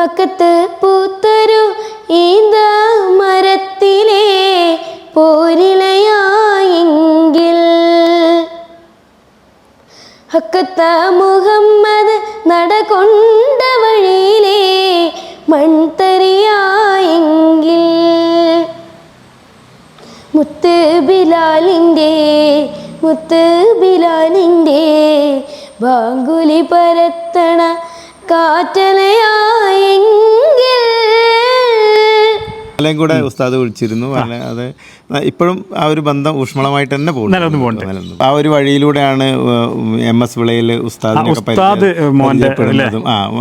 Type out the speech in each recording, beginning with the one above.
മക്കത്ത് പൂത്തൊരു ഈന്ത മരത്തിലെ പോരിലയായെങ്കിൽ. ഹക്കത്ത മുഹമ്മദ് നടകൊണ്ട വഴിയിലെ മൺതരിയായെങ്കിൽ. മുത്ത് ബിലാലിന്റെ മുത്ത് ബിലാലിന്റെ ബാങ്കുലി പരത്തണ കാറ്റലയായെങ്കിൽ. എല്ലാം കൂടെ ഉസ്താദ് വിളിച്ചിരുന്നു. അല്ല അത് ഇപ്പോഴും ആ ഒരു ബന്ധം ഊഷ്മളമായിട്ട് തന്നെ പോകുന്നു. ആ ഒരു വഴിയിലൂടെയാണ് എം എസ് വിളയിൽ ഉസ്താദ്.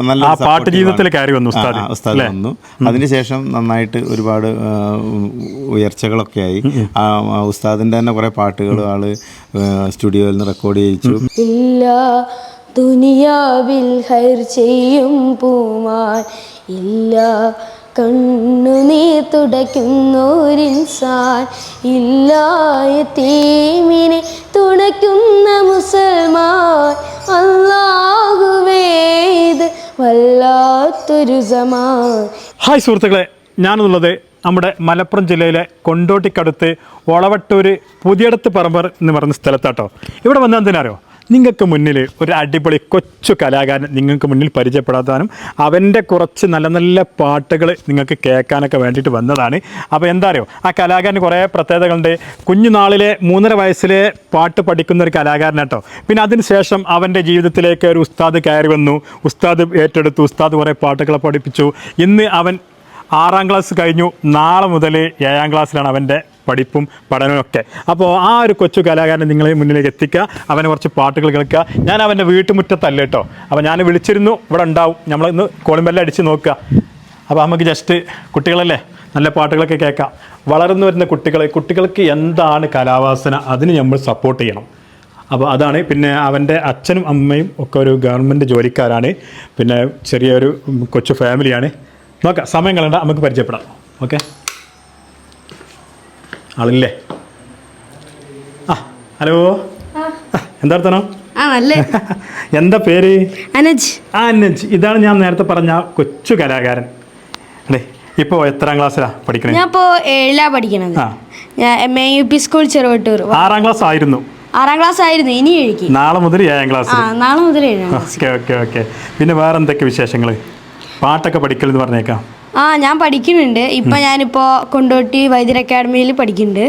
നല്ല ആ പാട്ട് ജീവിതത്തിൽ. കയറി വന്നു ഉസ്താദ്. അല്ലേ? വന്നു. അതിനുശേഷം നന്നായിട്ട് ഒരുപാട് ഉയർച്ചകളൊക്കെ ആയി. ഉസ്താദിന്റെ തന്നെ കുറെ പാട്ടുകൾ ആൾ സ്റ്റുഡിയോയിൽ നിന്ന് റെക്കോർഡ് ചെയ്യിച്ചു. ഇല്ല ദുനിയാവിൽ ഹൈർ ചെയ്യും പൂമാൻ. ഇല്ല കണ്ണുനീർ തുടയ്ക്കുന്നോരിൻസാൻ ഇല്ലായ തീമിനെ തുണയ്ക്കുന്ന മുസൽമാൻ. അല്ലാഹുവേ ഇത് വല്ലാത്തൊരു സമാൻ. ഹായ് സുഹൃത്തുക്കളെ ഞാനെന്നുള്ളത് നമ്മുടെ മലപ്പുറം ജില്ലയിലെ കൊണ്ടോട്ടിക്കടുത്ത് ഒളവട്ടൂര് പുതിയടത്ത് പറമ്പർ എന്ന് പറയുന്ന സ്ഥലത്താട്ടോ. ഇവിടെ വന്നാൽ എന്തിനാരോ നിങ്ങൾക്ക് മുന്നിൽ ഒരു അടിപൊളി കൊച്ചു കലാകാരൻ നിങ്ങൾക്ക് മുന്നിൽ പരിചയപ്പെടാത്താനും അവന്റെ കുറച്ച് നല്ല നല്ല പാട്ടുകൾ നിങ്ങൾക്ക് കേൾക്കാനൊക്കെ വേണ്ടിയിട്ട് വന്നതാണ്. അപ്പോൾ എന്താ അറിയോ? ആ കലാകാരന് കുറേ പ്രത്യേകതകളുണ്ട്. കുഞ്ഞുനാളിലെ മൂന്നര വയസ്സിലെ പാട്ട് പഠിക്കുന്ന ഒരു കലാകാരൻ കേട്ടോ. പിന്നെ അതിനുശേഷം അവന്റെ ജീവിതത്തിലേക്ക് ഒരു ഉസ്താദ് കയറി വന്നു. ഉസ്താദ് ഏറ്റെടുത്തു. ഉസ്താദ് കുറേ പാട്ടുകളെ പഠിപ്പിച്ചു. ഇന്ന് അവൻ ആറാം ക്ലാസ് കഴിഞ്ഞു. നാളെ മുതൽ ഏഴാം ക്ലാസ്സിലാണ് അവന്റെ പഠിപ്പും പഠനവും ഒക്കെ അപ്പോൾ ആ ഒരു കൊച്ചു കലാകാരനെ നിങ്ങളെ മുന്നിലേക്ക് എത്തിക്കുക. അവനെ കുറച്ച് പാട്ടുകൾ കേൾക്കുക. ഞാൻ അവന്റെ വീട്ടുമുറ്റത്തല്ല കേട്ടോ. അപ്പോൾ ഞാൻ വിളിച്ചിരുന്നു. ഇവിടെ ഉണ്ടാവും. നമ്മൾ ഇന്ന് കോളിമ്പെല്ലാം അടിച്ച് നോക്കുക. അപ്പോൾ നമുക്ക് ജസ്റ്റ് കുട്ടികളല്ലേ നല്ല പാട്ടുകളൊക്കെ കേൾക്കാം. വളർന്നു വരുന്ന കുട്ടികളെ കുട്ടികൾക്ക് എന്താണ് കലാവാസന? അതിന് നമ്മൾ സപ്പോർട്ട് ചെയ്യണം. അപ്പോൾ അതാണ് പിന്നെ അവന്റെ അച്ഛനും അമ്മയും ഒക്കെ ഒരു ഗവൺമെന്റ് ജോലിക്കാരാണ്. പിന്നെ ചെറിയൊരു കൊച്ചു ഫാമിലിയാണ് നോക്കാം. സമയം കളണ്ട നമുക്ക് പരിചയപ്പെടാം. ഓക്കെ ആളില്ലേ? ആ ഹലോ? എന്താ അർത്ഥനോ എന്താ പേര്? അനജ്. ആ അനജ്. ഇതാണ് ഞാൻ നേരത്തെ പറഞ്ഞ കൊച്ചു കലാകാരൻ. അല്ലേ? ഇപ്പോ എത്രാം ക്ലാസ്സിലാ പഠിക്കണേ? ഞാൻ ഇപ്പോ ഏഴിലാ പഠിക്കണത്. M A U P school Cheruvattoor. ആറാം ക്ലാസ് ആയിരുന്നു ആറാം ക്ലാസ് ആയിരുന്നു ഇനി എഴുതി നാളെ മുതൽ ഏഴാം ക്ലാസ് നാളെ മുതൽ ഏഴാം ഓക്കെ ഓക്കെ ഓക്കെ. പിന്നെ വേറെ എന്തൊക്കെ വിശേഷങ്ങൾ പാട്ടൊക്കെ പഠിക്കൽ എന്ന് പറഞ്ഞേക്കാം. ആ ഞാൻ പഠിക്കുന്നുണ്ട്. ഇപ്പൊ ഞാനിപ്പോ കൊണ്ടോട്ടി വൈദ്യർ അക്കാദമിയിൽ പഠിക്കുന്നുണ്ട്.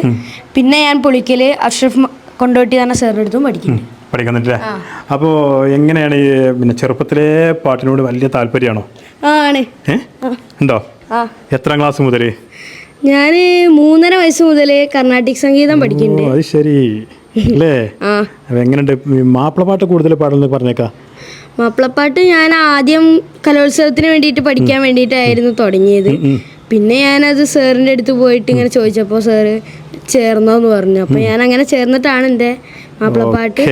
പിന്നെ ഞാൻ പുളിക്കൽ അഷ്റഫ് കൊണ്ടോട്ടി തന്നെ സാറിന്റെ അടുത്തും പഠിക്കുന്നുണ്ട്. പഠിക്കുന്നുണ്ടല്ലേ അപ്പോൾ എങ്ങനെയാണ് ഈ പിന്നെ ചെറുപ്പത്തിലേ പാട്ടിനോട് വലിയ താല്പര്യമാണോ? ആണ്. ഏ? ഉണ്ടോ? എത്രാം ക്ലാസ് മുതൽ ഞാൻ മൂന്നര വയസ്സ് മുതൽ കർണാട്ടിക് സംഗീതം പഠിക്കുന്നുണ്ട്. അത് ശരി. അല്ലേ? എങ്ങനെയുണ്ട്? മാപ്പിള പാട്ട് കൂടുതൽ പാടുന്നത് പറഞ്ഞേക്കാം. മാപ്പിളപ്പാട്ട് ഞാൻ ആദ്യം കലോത്സവത്തിന് വേണ്ടിയിട്ട് പഠിക്കാൻ വേണ്ടിയിട്ടായിരുന്നു തുടങ്ങിയത്. പിന്നെ ഞാനത് സാറിന്റെ അടുത്ത് പോയിട്ട് ഇങ്ങനെ ചോദിച്ചപ്പോൾ സാറ് ചേർന്നോന്ന് പറഞ്ഞു. അപ്പോൾ ഞാൻ അങ്ങനെ ചേർന്നിട്ടാണ് എന്റെ മാപ്പിളപ്പാട്ട്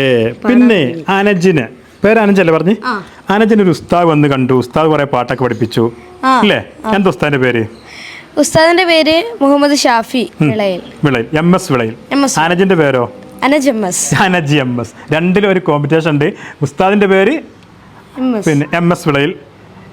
പിന്നെ അനജിന് പേര് അനജല്ലേ പറഞ്ഞു? അനജിന് ഒരു ഉസ്താദ് വന്ന് കണ്ടു. ഉസ്താദ് കുറെ പാട്ടൊക്കെ പഠിപ്പിച്ചു. അല്ലേ എന്താ ഉസ്താദിന്റെ പേര്? ഉസ്താദിന്റെ പേര് മുഹമ്മദ് ഷാഫി വിളയിൽ. വിളയിൽ. M S Vilayil. അനജിന്റെ പേരോ? Anaj M S. Anaj M S. രണ്ടിലും ഒരു കോമ്പറ്റീഷൻ ഉണ്ട്. ഉസ്താദിന്റെ പേര് പിന്നെ എം എസ് വിളയിൽ.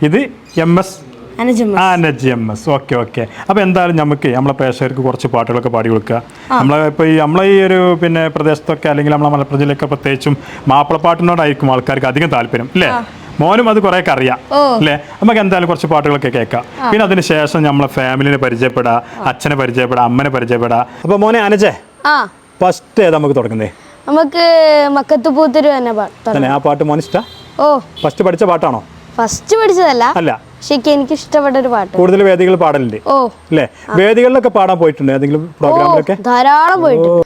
ഇത് M S Anaj M S okay okay. അപ്പോൾ എന്തായാലും നമുക്ക് നമ്മളെ പ്രേക്ഷകർക്ക് കുറച്ച് പാട്ടുകളൊക്കെ പാടി കൊടുക്കുക. നമ്മളെ ഇപ്പോൾ ഈ നമ്മളെ ഈ ഒരു പിന്നെ പ്രദേശത്തൊക്കെ അല്ലെങ്കിൽ നമ്മളെ മലപ്പുറം ജില്ലയൊക്കെ പ്രത്യേകിച്ചും മാപ്പിളപ്പാട്ടിനോടായിരിക്കും ആൾക്കാർക്ക് അധികം താല്പര്യം അല്ലേ മോനും അത് കുറേയൊക്കെ അറിയാം. അല്ലേ നമുക്ക് എന്തായാലും കുറച്ച് പാട്ടുകളൊക്കെ കേൾക്കാം. പിന്നെ അതിന് ശേഷം നമ്മളെ ഫാമിലിനെ പരിചയപ്പെടാ അച്ഛനെ പരിചയപ്പെടാ അമ്മനെ പരിചയപ്പെടാ. അപ്പോൾ മോനെ അനജേ ഫസ്റ്റ് ഏതാ നമുക്ക് തുടങ്ങുന്നേ? നമുക്ക് മക്കത്ത് പൂത്തരു തന്നെ ആ പാട്ട് മോൻ ഇഷ്ട ഓ. ഫസ്റ്റ് പഠിച്ച പാട്ടാണോ? ഫസ്റ്റ് പഠിച്ചതല്ല. അല്ല. ശരിക്കും എനിക്ക് ഇഷ്ടപ്പെട്ട ഒരു പാട്ട്. കൂടുതൽ വേദികൾ പാടലുണ്ട് ഓ. അല്ലേ? വേദികളിലൊക്കെ പാടാൻ പോയിട്ടുണ്ട് ഏതെങ്കിലും പ്രോഗ്രാമിലൊക്കെ? ധാരാളം പോയിട്ടുണ്ട്.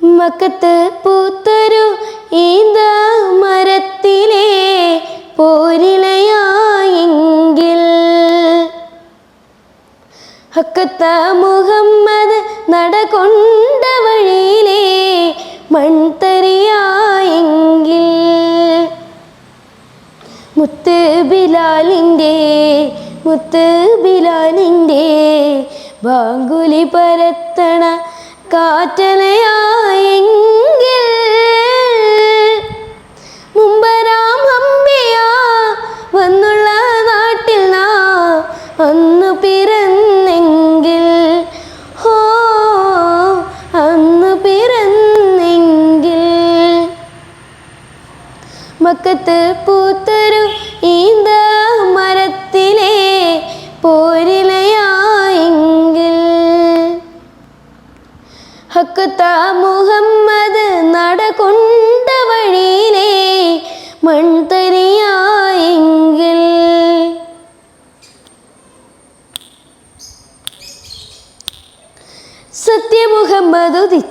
മക്കത്ത് പൂത്തൊരു ഈന്ത മരത്തിലെ പോരിളയായെങ്കിൽ ഹക്കത്ത മുഹമ്മദ് നടകൊണ്ട വഴിയിലെ മൺതരിയായെങ്കിൽ മുത്ത് ബിലാലിന്റെ മുത്ത് ബിലാലിന്റെ ബാങ്കുലി പരത്തണ കാറ്റലയായെങ്കിൽ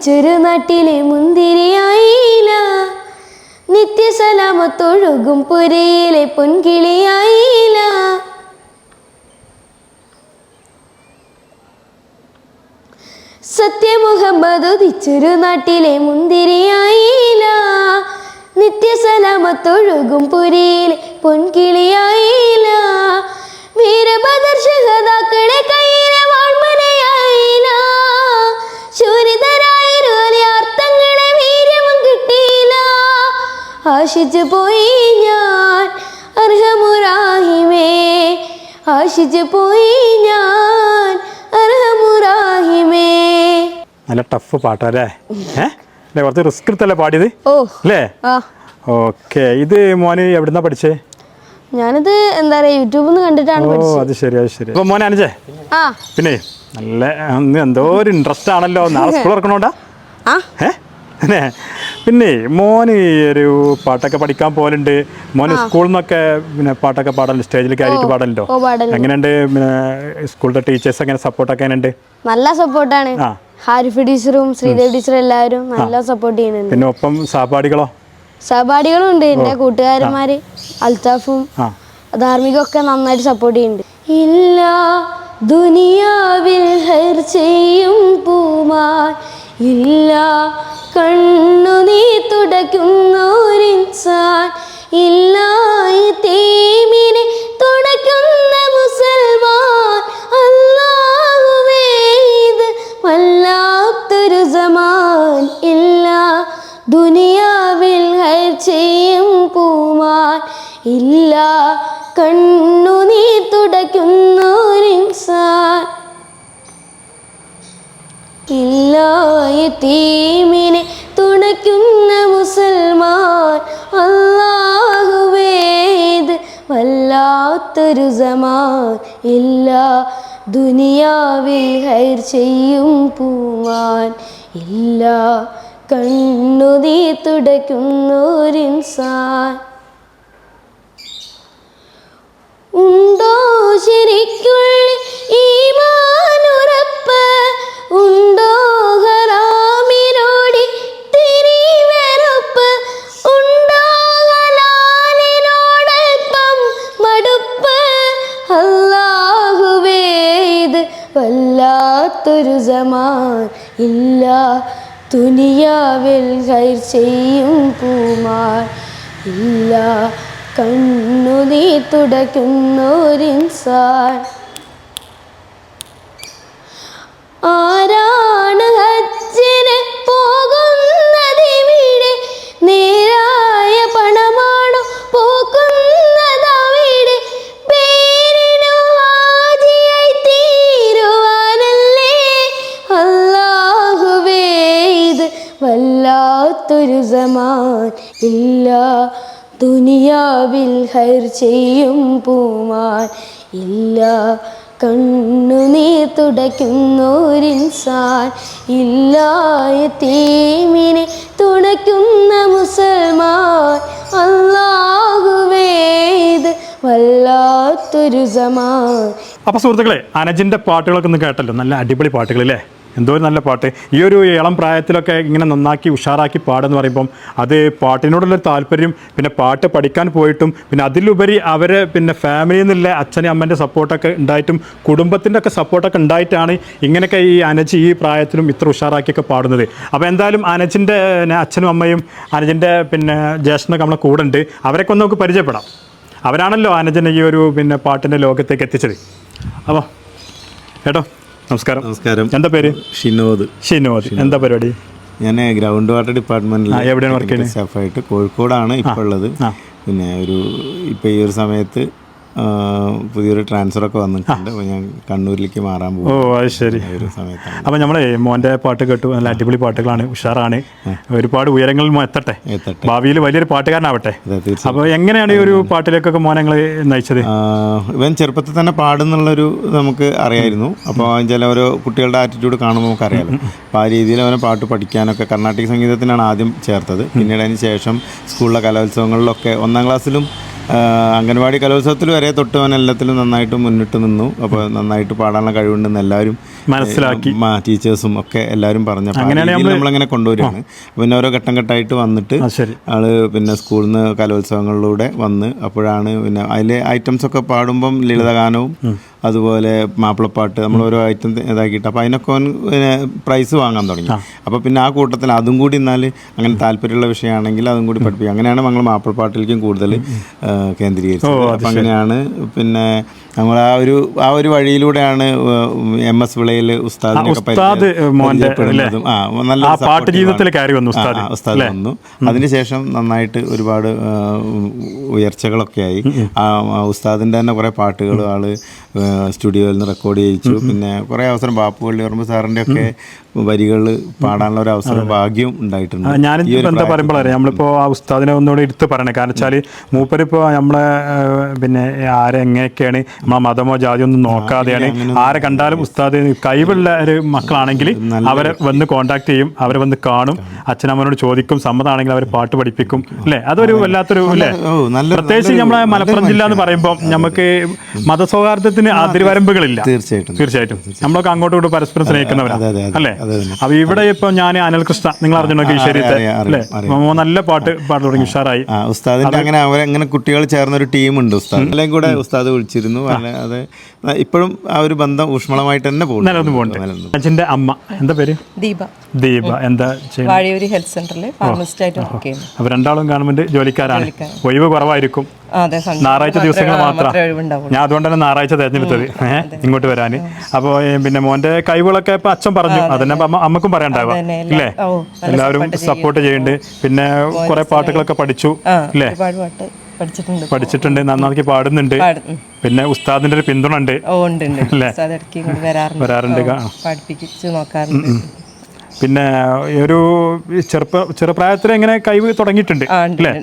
മുഹമ്മദ് ഉദിച്ചൊരു നാട്ടിലെ മുന്തിരിയായില്ല നിത്യസലാമത്തൊഴുകും പുരയിലെ പൊൻകിളിയായില്ല സത്യമുഹമ്മദ് ഉദിച്ചൊരു നാട്ടിലെ മുന്തിരിയായില്ല നിത്യസലാമത്തൊഴുകും പുരയിലെ പൊൻകിളിയായില്ല വീരഭദർശകതാക്കളെ കയ്യിലെ ആശിച്ചു പോയി ഞാൻ അർഹമുറാഹിമേ. ആശിച്ചു പോയി ഞാൻ അർഹമുറാഹിമേ. നല്ല ടഫ് പാട്ടല്ലേ? ഏഹ് കുറച്ച് റിസ്ക് എടുത്തല്ലേ പാടിയത്? ഓ. അല്ലേ? ഓക്കെ ഇത് മോന് എവിടുന്നാ പഠിച്ചേ? ഞാനിത് എന്താ പറയാ യൂട്യൂബിൽ നിന്ന് കണ്ടിട്ടാണ് ഓ പഠിച്ചത്. അത് ശരി അത് ശരി. അപ്പൊ മോനെ അനുജേ? ആ. പിന്നെ നല്ല അന്ന് എന്തോ ഒരു ഇൻട്രസ്റ്റ് ആണല്ലോ. നാളെ സ്കൂൾ ഇറക്കണോണ്ടാ ആ. ഏ? അല്ലേ? പിന്നെ മോന് ഈ ഒരു പാട്ടൊക്കെ പഠിക്കാൻ പോലുണ്ട് മോന് സ്കൂളിൽ നിന്നൊക്കെ പിന്നെ പാട്ടൊക്കെ പാടാൻ സ്റ്റേജിൽ കയറിയിട്ട് പാടലുണ്ടോ? എങ്ങനെയുണ്ട്? പിന്നെ സ്കൂളിലെ ടീച്ചേഴ്സ് എങ്ങനെ സപ്പോർട്ടൊക്കെ എങ്ങനെയുണ്ട്? നല്ല സപ്പോർട്ടാണ്. ഹാരിഫ് ടീച്ചറും ശ്രീദേവ് ടീച്ചറും എല്ലാവരും നല്ല സപ്പോർട്ട് ചെയ്യുന്നുണ്ട്. പിന്നെ ഒപ്പം സഹപാഠികളോ? സഹപാഠികളും ഉണ്ട് എന്റെ കൂട്ടുകാരന്മാര് അൽത്താഫും ധാർമ്മികമൊക്കെ നന്നായിട്ട് സപ്പോർട്ട് ചെയ്യുന്നുണ്ട്. ഇല്ല ദുനിയാവിൽ ഹർ ചെയ്യും പൂമാൻ. ഇല്ല. കണ്ണു നീ തുടയ്ക്കുന്നോരിൻസാൻ ഇല്ല ഈ ഇല്ല ദുനിയാവിൽ ചെയ്യും പൂമാൻ ഇല്ല കണ്ണു നീ തുടയ്ക്കുന്നോരിൻസാൻ ഇല്ല ഈ തീമിനെ തുണയ്ക്കുന്ന മുസൽമാൻ അല്ലാഹുവേത് വല്ലാത്തൊരു സമാൻ. ഇല്ല ദുനിയാവിൽ ഹൈർ ചെയ്യും പൂമാൻ. ഇല്ല കണ്ണു നീ ഉണ്ടോ ഉണ്ടോ ഈ ഈമാനുറപ്പ് സമാൻ ഇല്ല. തുനിയാവിൽ ഹൈർ ചെയ്യും പൂമാർ ഇല്ല. കണ്ണു നീ തുടയ്ക്കുന്നോരിൻസാൻ ആരാണ് വല്ലാത്തൊരു സമാൻ ഇല്ല. ദുനിയാവിൽ ഹൈർ ചെയ്യും പൂമാൻ ഇല്ല. കണ്ണു നീ തുടയ്ക്കുന്നോരിൻസാൻ ഇല്ലായ തീമിനെ തുണയ്ക്കുന്ന മുസൽമാൻ അല്ലാഹുവേത് വല്ലാത്തൊരു സമാൻ അപ്പൊ സുഹൃത്തുക്കളെ അനജിന്റെ പാട്ടുകളൊക്കെ ഒന്ന് കേട്ടല്ലോ. നല്ല അടിപൊളി പാട്ടുകൾ അല്ലേ എന്തോ ഒരു നല്ല പാട്ട്. ഈ ഒരു ഇളം പ്രായത്തിലൊക്കെ ഇങ്ങനെ നന്നാക്കി ഉഷാറാക്കി പാടെന്ന് പറയുമ്പം അത് പാട്ടിനോടുള്ള താല്പര്യം പിന്നെ പാട്ട് പഠിക്കാൻ പോയിട്ടും പിന്നെ അതിലുപരി അവരെ പിന്നെ ഫാമിലിയിൽ നിന്നുള്ള അച്ഛനും അമ്മേന്റെ സപ്പോർട്ടൊക്കെ ഉണ്ടായിട്ടും കുടുംബത്തിന്റെ ഒക്കെ സപ്പോർട്ടൊക്കെ ഉണ്ടായിട്ടാണ് ഇങ്ങനെയൊക്കെ ഈ അനജ് ഈ പ്രായത്തിലും ഇത്ര ഉഷാറാക്കിയൊക്കെ പാടുന്നത്. അപ്പോൾ എന്തായാലും അനജിന്റെ അച്ഛനും അമ്മയും അനജിന്റെ പിന്നെ ജ്യേഷ്ഠനൊക്കെ നമ്മളെ കൂടെ ഉണ്ട്. അവരൊക്കെ ഒന്ന് നമുക്ക് പരിചയപ്പെടാം. അവരാണല്ലോ അനജിനെ ഈ ഒരു പിന്നെ പാട്ടിന്റെ ലോകത്തേക്ക് എത്തിച്ചത്. അപ്പോൾ കേട്ടോ നമസ്കാരം. നമസ്കാരം. എന്താ പേര്? ഷിനോദ്. ഷിനോദ്. എന്താ പരിപാടി? ഞാൻ ഗ്രൗണ്ട് വാട്ടർ ഡിപ്പാർട്ട്മെന്റിൽ എവിടെയാണ് വർക്ക് ചെയ്യുന്നത്? സ്റ്റാഫായിട്ട് കോഴിക്കോടാണ് ഇപ്പോൾ ഉള്ളത്. പിന്നെ ഒരു ഇപ്പോൾ ഈ ഒരു സമയത്ത് പുതിയൊരു ട്രാൻസ്ഫർ ഒക്കെ വന്നിട്ടുണ്ട് അപ്പോൾ ഞാൻ കണ്ണൂരിലേക്ക് മാറാൻ പോകും ഓ അത് ശരി. ഒരു സമയത്താണ്. അപ്പം നമ്മളെ മോന്റെ പാട്ട് കേട്ടു. നല്ല അടിപൊളി പാട്ടുകളാണ്. ഉഷാറാണ്. ഒരുപാട് ഉയരങ്ങളിൽ എത്തട്ടെ. എത്തട്ടെ. ഭാവിയിൽ വലിയൊരു പാട്ടുകാരനാവട്ടെ. അപ്പോൾ എങ്ങനെയാണ് ഈ ഒരു പാട്ടിലേക്കൊക്കെ മോനെ ഞങ്ങൾ നയിച്ചത്? ഇവൻ ചെറുപ്പത്തിൽ തന്നെ പാടുന്നുള്ളൊരു നമുക്ക് അറിയായിരുന്നു. അപ്പോൾ ചില ഓരോ കുട്ടികളുടെ ആറ്റിറ്റ്യൂഡ് കാണുമ്പോൾ നമുക്ക് അറിയാമല്ലോ അപ്പോൾ ആ രീതിയിൽ അവനെ പാട്ട് പഠിക്കാനൊക്കെ കർണാട്ടിക് സംഗീതത്തിനാണ് ആദ്യം ചേർത്തത്. പിന്നീട് അതിന് ശേഷം സ്കൂളിലെ കലോത്സവങ്ങളിലൊക്കെ ഒന്നാം ക്ലാസ്സിലും അംഗൻവാടി കലോത്സവത്തിൽ വരെ തൊട്ടുവൻ എല്ലാത്തിലും നന്നായിട്ട് മുന്നിട്ട് നിന്നു. അപ്പോൾ നന്നായിട്ട് പാടാനുള്ള കഴിവുണ്ടെന്ന് എല്ലാവരും മനസ്സിലാക്കി. ടീച്ചേഴ്സും ഒക്കെ എല്ലാവരും പറഞ്ഞപ്പോൾ നമ്മളങ്ങനെ കൊണ്ടുവരികയാണ്. പിന്നെ ഓരോ ഘട്ടം ഘട്ടമായിട്ട് വന്നിട്ട് ആൾ പിന്നെ സ്കൂളിൽ നിന്ന് കലോത്സവങ്ങളിലൂടെ വന്ന് അപ്പോഴാണ് പിന്നെ അതിലെ ഐറ്റംസ് ഒക്കെ പാടുമ്പം ലളിതഗാനവും അതുപോലെ മാപ്പിളപ്പാട്ട് നമ്മൾ ഓരോ ഐറ്റം ഇതാക്കിയിട്ട്. അപ്പോൾ അതിനൊക്കെ അവൻ പിന്നെ പ്രൈസ് വാങ്ങാൻ തുടങ്ങി. അപ്പോൾ പിന്നെ ആ കൂട്ടത്തിൽ അതും കൂടി എന്നാൽ അങ്ങനെ താല്പര്യമുള്ള വിഷയമാണെങ്കിൽ അതും കൂടി പഠിപ്പിക്കും. അങ്ങനെയാണ് നമ്മൾ മാപ്പിളപ്പാട്ടിലേക്കും കൂടുതൽ കേന്ദ്രീകരിച്ചത്. അപ്പം അങ്ങനെയാണ് പിന്നെ നമ്മൾ ആ ഒരു ആ ഒരു വഴിയിലൂടെയാണ് എം എസ് വിളയിൽ ഉസ്താദിനൊക്കെ ഉസ്താദ് പരിചയ- മോന്റെ ആ നല്ല പാട്ട് ജീവിതത്തിൽ ഉസ്താദ് വന്നു. അതിനുശേഷം നന്നായിട്ട് ഒരുപാട് ഉയർച്ചകളൊക്കെ ആയി. ആ ഉസ്താദിന്റെ ഉസ്താദിന്റെ തന്നെ കുറേ പാട്ടുകൾ ആൾ സ്റ്റുഡിയോയിൽ നിന്ന് റെക്കോർഡ് ചെയ്യിച്ചു. പിന്നെ കുറേ അവസരം ബാപ്പു പള്ളി ഓർമ്മ സാറിന്റെ ഒക്കെ വരികൾ പാടാനുള്ള ഒരു അവസരം ഭാഗ്യം ഉണ്ടായിട്ടുണ്ട്. ഞാൻ എന്താ പറയുമ്പോഴേ നമ്മളിപ്പോ ആ ഉസ്താദിനെ ഒന്നുകൂടി എടുത്ത് പറയണേ. കാരണം വെച്ചാൽ മൂപ്പരിപ്പോ നമ്മളെ പിന്നെ ആരെ എങ്ങനെയൊക്കെയാണ് നമ്മളെ മതമോ ജാതിയോ ഒന്നും നോക്കാതെയാണ് ആരെ കണ്ടാലും ഉസ്താദ് കഴിവുള്ള ഒരു മക്കളാണെങ്കിൽ അവരെ വന്ന് കോണ്ടാക്ട് ചെയ്യും അവരെ വന്ന് കാണും അച്ഛനമ്മനോട് ചോദിക്കും സമ്മതമാണെങ്കിൽ അവർ പാട്ട് പഠിപ്പിക്കും അല്ലേ? അതൊരു വല്ലാത്തൊരു അല്ലേ? പ്രത്യേകിച്ച് നമ്മളെ മലപ്പുറം ജില്ല എന്ന് പറയുമ്പോൾ നമുക്ക് മതസൗഹാർദ്ദത്തിന് അതിർവരമ്പുകളില്ല തീർച്ചയായിട്ടും. തീർച്ചയായിട്ടും. നമ്മളൊക്കെ അങ്ങോട്ടും ഇങ്ങോട്ടും പരസ്പരം സ്നേഹിക്കുന്നവരാണ് അതെ, അതെ, അതെ. അല്ലേ? അപ്പൊ ഇവിടെ ഇപ്പൊ ഞാൻ അനിൽകൃഷ്ണ നിങ്ങൾ അറിഞ്ഞിട്ടുണ്ടോ ഈശ്വര്യത്തെ അറിയാം, അല്ലേ? നല്ല പാട്ട് പാട്ട് തുടങ്ങി ഉഷാറായി. ഉസ്താദിന്റെ അങ്ങനെ അവരങ്ങനെ കുട്ടികൾ ചേർന്ന ഒരു ടീമുണ്ട് ഉസ്താദ്. എല്ലാം കൂടെ ഉസ്താദ് വിളിച്ചിരുന്നു. അത് ഇപ്പോഴും ആ ഒരു ബന്ധം ഊഷ്മളമായിട്ട് തന്നെ പോകുന്നു നിലനിന്ന് പോകുന്നുണ്ട്. അച്ഛന്റെ അമ്മ എന്താ പേര്? ദീപ. ദീപ എന്താ വാഴയൂരി ഹെൽത്ത് സെന്ററിൽ ഫാർമസിസ്റ്റ് ആയിട്ട് വർക്ക് ചെയ്യുന്നു. രണ്ടാളും ഗവൺമെന്റ് ജോലിക്കാരാണ്. ഒഴിവ് കുറവായിരിക്കും. ഞായറാഴ്ച ദിവസങ്ങൾ മാത്രം. ഞാൻ അതുകൊണ്ട് തന്നെ ഞായറാഴ്ച തിരഞ്ഞെടുത്തത്. ഇങ്ങോട്ട് വരാൻ അപ്പോൾ പിന്നെ മോന്റെ കഴിവുകളൊക്കെ ഇപ്പൊ അച്ഛൻ പറഞ്ഞു. അതന്നെ അമ്മ അമ്മക്കും പറയണ്ടാവുക അതന്നെ, ഇല്ലേ? എല്ലാവരും സപ്പോർട്ട് ചെയ്യുന്നുണ്ട് പിന്നെ കുറെ പാട്ടുകളൊക്കെ പഠിച്ചു. അല്ലേ ഇല്ലേ? പഠിച്ചിട്ടുണ്ട്. നന്നാക്കി പാടുന്നുണ്ട്. പാടും പിന്നെ ഉസ്താദിന്റെ ഒരു പിന്തുണ ഉണ്ട്. വരാറുണ്ട്. ഓ, നോക്കാറുണ്ട്. പിന്നെ ഒരു ചെറുപ്പ ചെറുപ്രായത്തിൽ എങ്ങനെ കഴിവ് തുടങ്ങിയിട്ടുണ്ട്.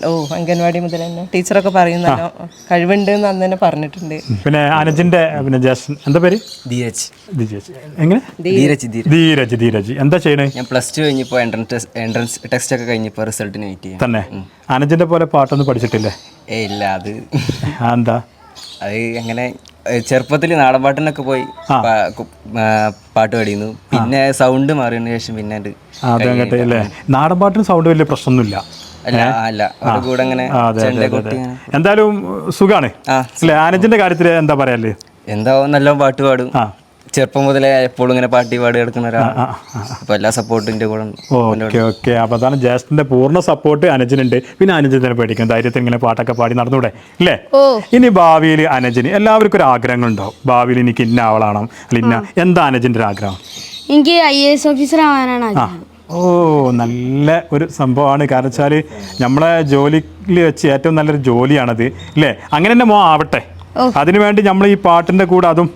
ഓ അംഗൻവാടി മുതൽ തന്നെ. ടീച്ചറൊക്കെ പറയുന്നല്ലോ. കഴിവുണ്ട് എന്ന് അന്ന് തന്നെ പറഞ്ഞിട്ടുണ്ട്. പിന്നെ അനജിന്റെ പിന്നെ ജാസ്മിൻ എന്താ പേര്? ധീരജ്. ധീരജ്. എങ്ങനെ? ധീരജ് ധീരജ്. ധീരജ് എന്താ ചെയ്യണേ? ഞാൻ പ്ലസ് ടു കഴിഞ്ഞപ്പോൾ എൻട്രൻസ് എൻട്രൻസ് ടെസ്റ്റ് ഒക്കെ കഴിഞ്ഞപ്പോൾ റിസൾട്ടിന് വെയിറ്റ് ചെയ്യാം. തന്നെ. അനുജിന്റെ പോലെ പാട്ടൊന്നും പഠിച്ചിട്ടില്ലേ? ഏ ഇല്ല അത് എന്താ? അത് അങ്ങനെ ചെറുപ്പത്തിൽ നാടൻ പാട്ടിനൊക്കെ പോയി പാട്ട് പാടിയിരുന്നു. പിന്നെ സൗണ്ട് മാറിയതിനു ശേഷം പിന്നെ നാടൻപാട്ടിന് അല്ലേ നാടൻ പാട്ടിന് സൗണ്ട് വലിയ പ്രശ്നമൊന്നുമില്ല. അല്ല അല്ല. എന്തായാലും സുഖാണ്. ആ. കാര്യത്തിൽ അനുജിന്റെ എന്താ പറയാല്ലേ? എന്താ നല്ല പാട്ട് പാടും. ചെറുപ്പം മുതലേ എപ്പോഴും ഇങ്ങനെ പാട്ടി പാടി കിടക്കുന്ന ഒരാളാണ് അപ്പോൾ എല്ലാ സപ്പോർട്ടിന്റെ കൂടെ. Okay okay. അപ്പൊ അതാണ് ജാസ്റ്റിന്റെ പൂർണ സപ്പോർട്ട് അനുജനുണ്ട്. പിന്നെ അനുജനെ പേടിക്കും. ധൈര്യത്തിൽ ഇങ്ങനെ പാട്ടൊക്കെ പാടി നടന്നൂടെ? ഇല്ലേ? ഇനി ഭാവിയിൽ അനുജന് എല്ലാവർക്കും ഒരു ആഗ്രഹങ്ങൾ ഉണ്ടാവും. ഭാവിയിൽ എനിക്ക് ഇന്ന ആവളാണോ അല്ല ഇന്ന എന്താ അനജിന്റെ ഒരു ആഗ്രഹം? എനിക്ക് ഐ എ എസ് ഓഫീസർ ആവാനാണ് ആഗ്രഹം. ഓ നല്ല ഒരു സംഭവമാണ്. കാരണം വെച്ചാൽ നമ്മളെ ജോലിയിൽ വെച്ച് ഏറ്റവും നല്ലൊരു ജോലിയാണത്. ഇല്ലേ? അങ്ങനെ തന്നെ മോ ആവട്ടെ. അതിനുവേണ്ടി നമ്മൾ ഈ പാട്ടിന്റെ കൂടെ അതും.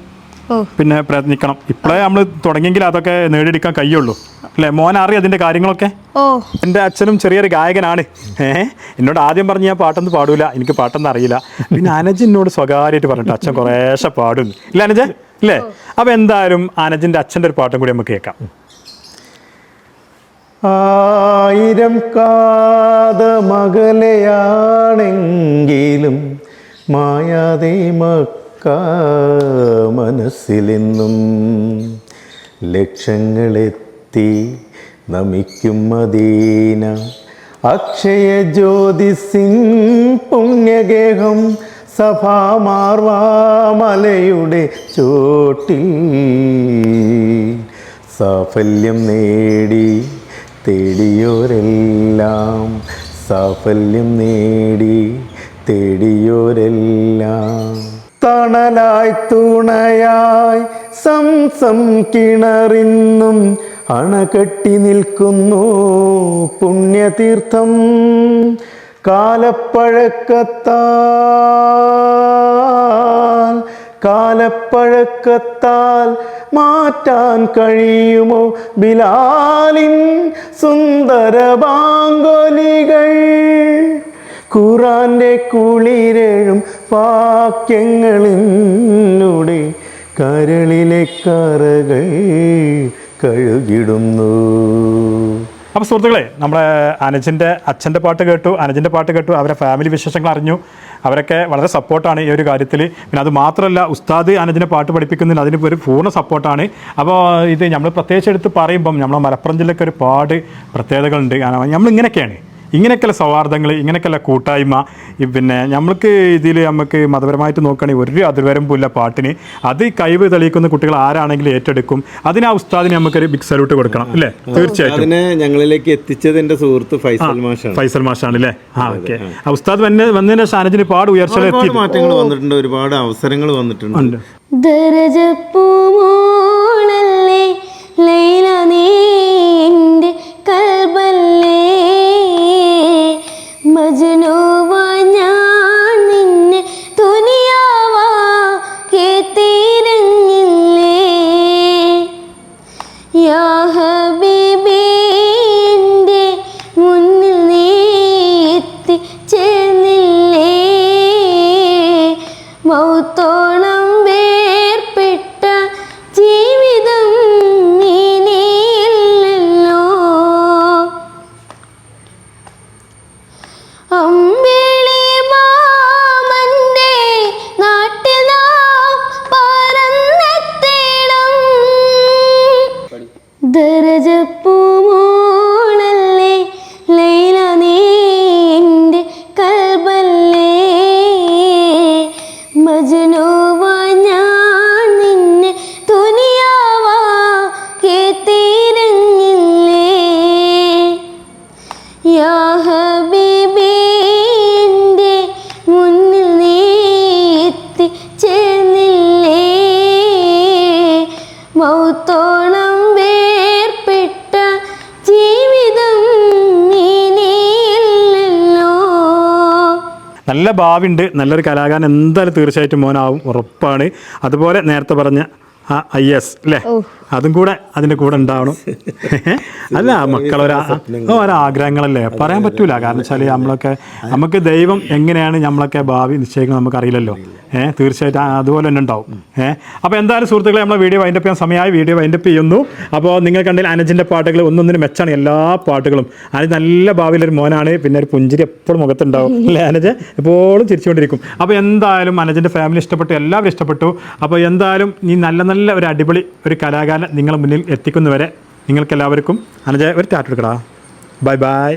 പിന്നെ പ്രയത്നിക്കണം. ഇപ്പോഴേ നമ്മൾ തുടങ്ങിയെങ്കിൽ അതൊക്കെ നേടിയെടുക്കാൻ കഴിയുള്ളൂ. അല്ലേ? മോൻ അറിയാം അതിന്റെ കാര്യങ്ങളൊക്കെ? ഓ. എന്റെ അച്ഛനും ചെറിയൊരു ഗായകനാണ്. ഏ? എന്നോട് ആദ്യം പറഞ്ഞ് ഞാൻ പാട്ടൊന്നും പാടൂല. എനിക്ക് പാട്ടൊന്നും അറിയില്ല. പിന്നെ അനജ് എന്നോട് സ്വകാര്യമായിട്ട് പറഞ്ഞിട്ട് അച്ഛൻ കുറേശ്ശെ പാടും ഇല്ല അനജ? ഇല്ലേ? അപ്പൊ എന്തായാലും അനജിന്റെ അച്ഛന്റെ ഒരു പാട്ടും കൂടി നമുക്ക് കേൾക്കാം. ആയിരം കാത കാതമകലയാണെങ്കിലും മായാതെ മക്ക മനസ്സിലെന്നും ലക്ഷങ്ങളെത്തി നമിക്കും മദീന അക്ഷയ ജ്യോതിസിൻ പുണ്യഗേഹം സഭാമാർവാമലയുടെ ചോട്ടിൽ സാഫല്യം നേടി തേടിയോരെല്ലാം സാഫല്യം നേടി തേടിയോരെല്ലാം. തണലായി തുണയായി സംസം കിണറിന്നും അണകെട്ടി നിൽക്കുന്നു പുണ്യതീർത്ഥം കാലപ്പഴക്കത്താൽ കാലപ്പഴക്കത്താൽ മാറ്റാൻ കഴിയുമോ ബിലാലിൻ സുന്ദര ബാങ്കൊലികൾ? ഖുറാന്റെ കുളിരഴും വാക്യങ്ങളിലൂടെ കരളിലെ കറകൾ കഴുകിടുന്നു. അപ്പോൾ സുഹൃത്തുക്കളെ നമ്മുടെ അനജിന്റെ അച്ഛന്റെ പാട്ട് കേട്ടു അനജിന്റെ പാട്ട് കേട്ടു അവരെ ഫാമിലി വിശേഷങ്ങൾ അറിഞ്ഞു. അവരൊക്കെ വളരെ സപ്പോർട്ടാണ് ഈ ഒരു കാര്യത്തിൽ പിന്നെ അത് മാത്രമല്ല ഉസ്താദ് അനജിനെ പാട്ട് പഠിപ്പിക്കുന്നതിന് അതിന് ഒരു പൂർണ സപ്പോർട്ടാണ് അപ്പോൾ ഇത് നമ്മൾ പ്രത്യേകിച്ച് എടുത്ത് പറയുമ്പം നമ്മളെ മലപ്പുറം ജില്ലയ്ക്ക് ഒരുപാട് പ്രത്യേകതകളുണ്ട്. നമ്മൾ ഇങ്ങനെയൊക്കെയാണ്. ഇങ്ങനെയൊക്കെയുള്ള സൗഹാർദ്ദങ്ങൾ ഇങ്ങനെയൊക്കെയുള്ള കൂട്ടായ്മ പിന്നെ നമ്മൾക്ക് ഇതിൽ നമുക്ക് മതപരമായിട്ട് നോക്കുകയാണെങ്കിൽ ഒരു അതിർവരമ്പില്ല പാട്ടിന്. അത് കഴിവ് തെളിയിക്കുന്ന കുട്ടികൾ ആരാണെങ്കിലും ഏറ്റെടുക്കും. അതിന് ആ ഉസ്താദിന് നമുക്കൊരു ബിഗ് സല്യൂട്ട് കൊടുക്കണം അല്ലേ? തീർച്ചയായിട്ടും. അതിനെ ഞങ്ങളിലേക്ക് എത്തിച്ചത് എന്റെ സുഹൃത്ത് ഫൈസൽ മാഷാണ്. ഫൈസൽ മാഷാണ് അല്ലേ? ആ ഓക്കെ. ആ. ഉസ്താദ് വന്നെ വന്നതിന് ഷാനജിന് പാട് ഉയർച്ചകൾ എത്തി മാറ്റങ്ങൾ വന്നിട്ടുണ്ട് ഒരുപാട് അവസരങ്ങൾ വന്നിട്ടുണ്ട്. ദരജപ്പൂമോളല്ലേ മൗത്തോളം നല്ല ഉണ്ട് നല്ലൊരു കലാകാരൻ എന്തായാലും തീർച്ചയായിട്ടും മോനാവും. ഉറപ്പാണ്. അതുപോലെ നേരത്തെ പറഞ്ഞ ആ ഐ എസ് അല്ലേ അതും കൂടെ അതിന്റെ കൂടെ ഉണ്ടാവണം. അല്ല മക്കളൊരാ ഒരാഗ്രഹങ്ങളല്ലേ പറയാൻ പറ്റൂല. കാരണം വെച്ചാൽ നമ്മളൊക്കെ നമുക്ക് ദൈവം എങ്ങനെയാണ് നമ്മളൊക്കെ ഭാവി നിശ്ചയിക്കുന്നത് നമുക്ക് അറിയില്ലല്ലോ ഏഹ് തീർച്ചയായിട്ടും അതുപോലെ തന്നെ ഉണ്ടാവും. ഏഹ് അപ്പോൾ എന്തായാലും സുഹൃത്തുക്കളെ നമ്മളെ വീഡിയോ വൈൻഡപ്പ് ചെയ്യാൻ സമയമായി. വീഡിയോ വൈൻഡപ്പ് ചെയ്യുന്നു. അപ്പോൾ നിങ്ങൾ കണ്ടിൽ അനജിന്റെ പാട്ടുകൾ ഒന്നൊന്നിന് മെച്ചാണ് എല്ലാ പാട്ടുകളും. അനജ് നല്ല ഭാവിയിലൊരു മോനാണ്. പിന്നെ ഒരു പുഞ്ചിരി എപ്പോഴും മുഖത്തുണ്ടാവും. അല്ലേ അനജ്? എപ്പോഴും ചിരിച്ചുകൊണ്ടിരിക്കും. അപ്പോൾ എന്തായാലും അനജിന്റെ ഫാമിലി ഇഷ്ടപ്പെട്ടു എല്ലാവരും ഇഷ്ടപ്പെട്ടു. അപ്പോൾ എന്തായാലും ഈ നല്ല നല്ല ഒരു അടിപൊളി ഒരു കലാകാരൻ നിങ്ങളെ മുന്നിൽ എത്തിക്കുന്നവരെ നിങ്ങൾക്കെല്ലാവർക്കും അനജയ ഒരു ടാറ്റെടുക്കടാ ബൈ ബൈ.